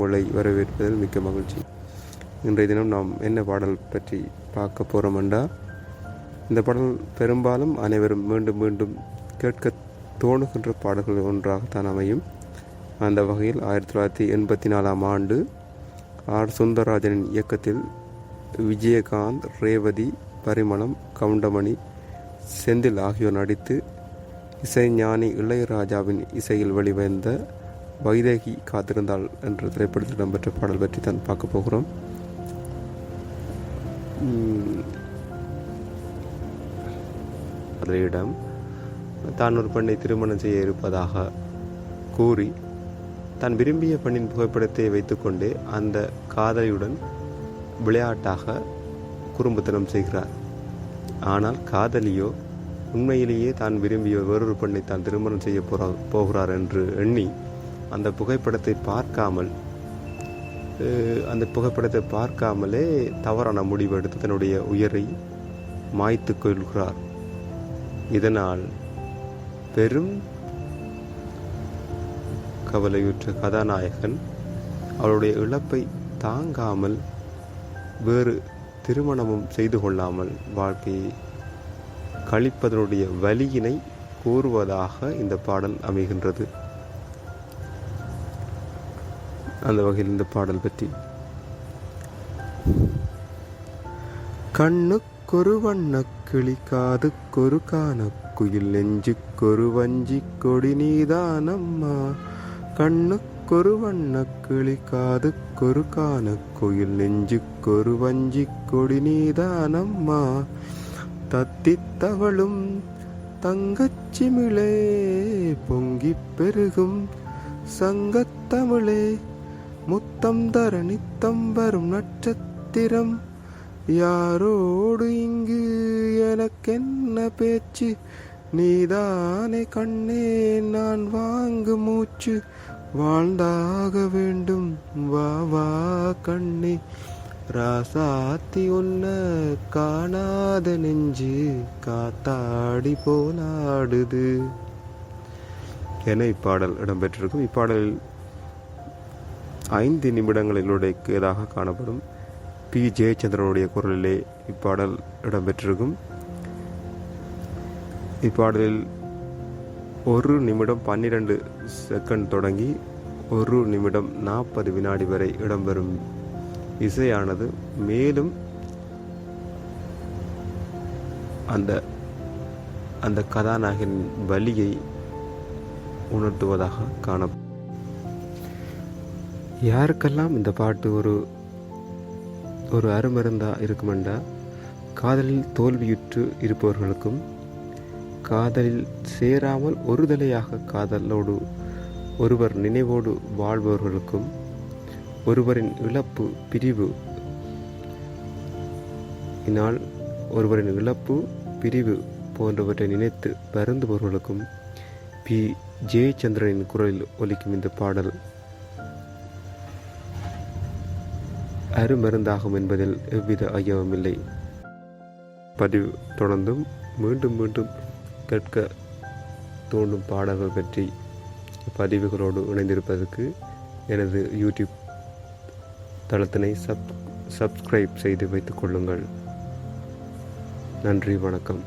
உங்களை வரவேற்பதில் மிக்க மகிழ்ச்சி. இன்றைய தினம் நாம் என்ன பாடல் பற்றி பார்க்க போகிறோம்டா இந்த பாடல் பெரும்பாலும் அனைவரும் மீண்டும் மீண்டும் கேட்க தோணுகின்ற பாடல்கள் ஒன்றாகத்தான் அமையும். அந்த வகையில் ஆயிரத்தி தொள்ளாயிரத்தி எண்பத்தி நாலாம் ஆண்டு ஆர். சுந்தரராஜனின் இயக்கத்தில் விஜயகாந்த் ரேவதி பரிமளம் கவுண்டமணி செந்தில் ஆகியோர் நடித்து இசைஞானி இளையராஜாவின் இசையில் வெளிவந்த வைதேகி காத்திருந்தாள் என்ற திரைப்படத்தில் இடம்பெற்ற பாடல் பற்றி தான் பார்க்க போகிறோம். உம், தான் ஒரு பெண்ணை திருமணம் செய்ய இருப்பதாக கூறி தான் விரும்பிய பெண்ணின் புகைப்படத்தை வைத்துக்கொண்டு அந்த காதலியுடன் விளையாட்டாக குறும்புத்தனம் செய்கிறார். ஆனால் காதலியோ உண்மையிலேயே தான் விரும்பிய வேறொரு பெண்ணை தான் திருமணம் செய்ய போகிறார் என்று எண்ணி அந்த புகைப்படத்தை பார்க்காமல் அந்த புகைப்படத்தை பார்க்காமலே தவறான முடிவு எடுத்து தன்னுடைய உயிரை மாய்த்து கொள்கிறார். இதனால் பெரும் கவலையுற்ற கதாநாயகன் அவளுடைய இழப்பை தாங்காமல் வேறு திருமணமும் செய்து கொள்ளாமல் வாழ்க்கையை கழிப்பதனுடைய வலியினை கூறுவதாக இந்த பாடல் அமைகின்றது. அந்த வகையில் இந்த பாடல் பற்றி. கண்ணுக்கொரு வண்ண கிளி காதுக்கொரு கானக்குயில் நெஞ்சுக்கொரு வஞ்சி கொடி நீதானம்மா. கண்ணுக்கொரு வண்ண கிளி காதுக்கொரு கானக்குயில் நெஞ்சுக்கொரு வஞ்சி கொடி நீதானம்மா. தத்தித்தவளும் தங்கச்சிமிழே பொங்கிப் பெருகும் சங்கத்தமிழே முத்தம் தர நித்தம் வரும் நட்சத்திரம். யாரோடு இங்கு எனக்கென்ன பேச்சு? நீதானே கண்ணே நான் வாங்கு மூச்சு. வாழ்ந்தாக வேண்டும் வா வா கண்ணே. ராசாத்தி உன்ன காணாத நெஞ்சு காத்தாடி போலாடுது. என இப்பாடல் இடம்பெற்றிருக்கும். இப்பாடலில் ஐந்து நிமிடங்களிலுடையதாக காணப்படும் பி. ஜெயச்சந்திரனுடைய குரலிலே இப்பாடல் இடம்பெற்றிருக்கும். இப்பாடலில் ஒரு நிமிடம் பன்னிரண்டு செகண்ட் தொடங்கி ஒரு நிமிடம் நாற்பது வினாடி வரை இடம்பெறும் இசையானது. மேலும் அந்த அந்த கதாநாயகன் வலியை உணர்த்துவதாக காணப்படும். யாருக்கெல்லாம் இந்த பாட்டு ஒரு ஒரு அருமருந்தாக இருக்குமெண்டா? காதலில் தோல்வியுற்று இருப்பவர்களுக்கும் காதலில் சேராமல் ஒருதலையாக காதலோடு ஒருவர் நினைவோடு வாழ்பவர்களுக்கும் ஒருவரின் இழப்பு பிரிவு இனால் ஒருவரின் இழப்பு பிரிவு போன்றவற்றை நினைத்து வருந்துபவர்களுக்கும் பி. ஜெயச்சந்திரனின் குரலில் ஒலிக்கும் இந்த பாடல். அருமருந்தாகும் என்பதில் எவ்வித ஐயமுமில்லை பதிவு தொடர்ந்தும் மீண்டும் மீண்டும் கேட்க தோன்றும் பாடல்கள் பற்றி பதிவுகளோடு இணைந்திருப்பதற்கு எனது யூடியூப் தளத்தினை சப் சப்ஸ்கிரைப் செய்து வைத்துக் கொள்ளுங்கள். நன்றி வணக்கம்.